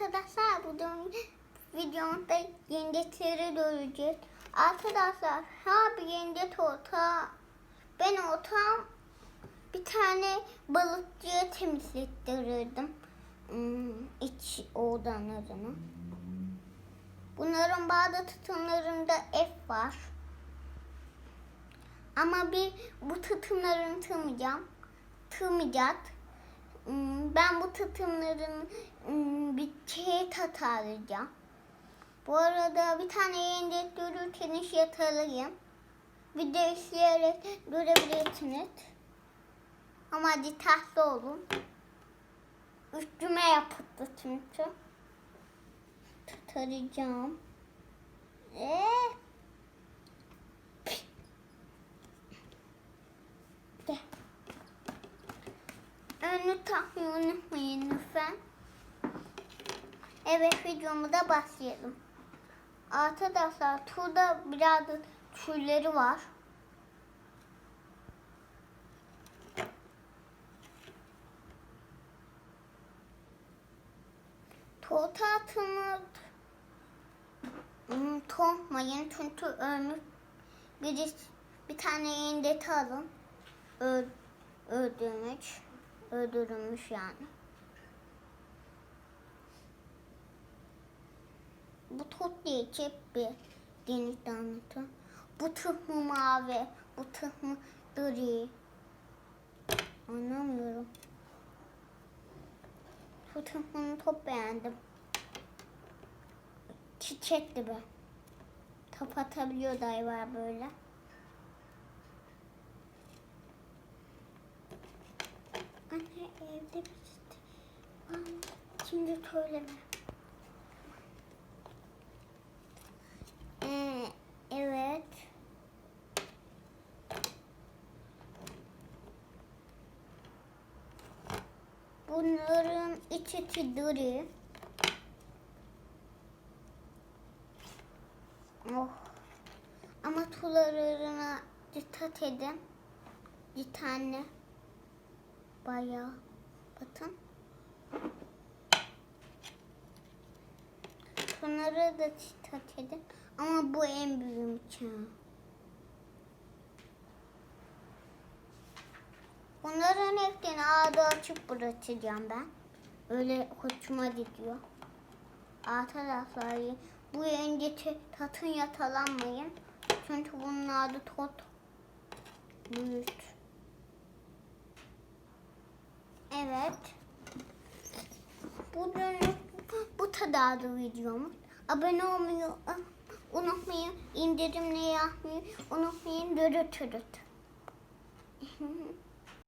arkadaşlar bugün videomuzda yengeçleri göreceğiz. Arkadaşlar her bir yengeç olsa ben olsam bir tane balıkçıya temizlettirirdim. Hmm, iç odalarını. Bunların bazı tutumlarında F var. Ama bir bu tutumlarını tığmayacağım. Tığmayacağız. Hmm, Ben bu tutumların bir şeye tatarlayacağım. Bu arada bir tane yengeç görürken iş yatalayayım. Video izleyerek görebilirsiniz. Ama dikkatli olun. Üstüme yapıldı çünkü. Tutaracağım. Gel. Önünü takmayı unutmayın lütfen. Evet videomuza başlayalım. Arkadaşlar turda biraz türleri var. Tuğta atımı tohmayın çünkü ölmüş bir, bir tane yendet alın. Öl, öldürmüş. Öldürülmüş yani. Bu tot diye çep bir denizde anlatıyor. Bu tüh mü mavi, bu tüh mü gri. Anlamıyorum. Bu tüh top beğendim. Çiçek gibi. Top atabiliyor dayılar böyle. Anne evde bir Aa, Şimdi söyleme. Ee, evet. Bunların içi tiduri. Oh. Ama tularına dikkat edin. Bir tane. Bayağı. Bakın. Bunları da dikkat edin. Ama bu en büyük çağ. Bunların hepsini ağzı açıp bırakacağım ben. Öyle hoşuma gidiyor. Arkadaşlar bu yengeci tatın yatalanmayın. Çünkü bunun adı tot. Büyük. Evet. Bugün bu kadardı videomuz. Abone olmayı unutmayın. İndirimle yapmayı unutmayın. Dürüt dürüt.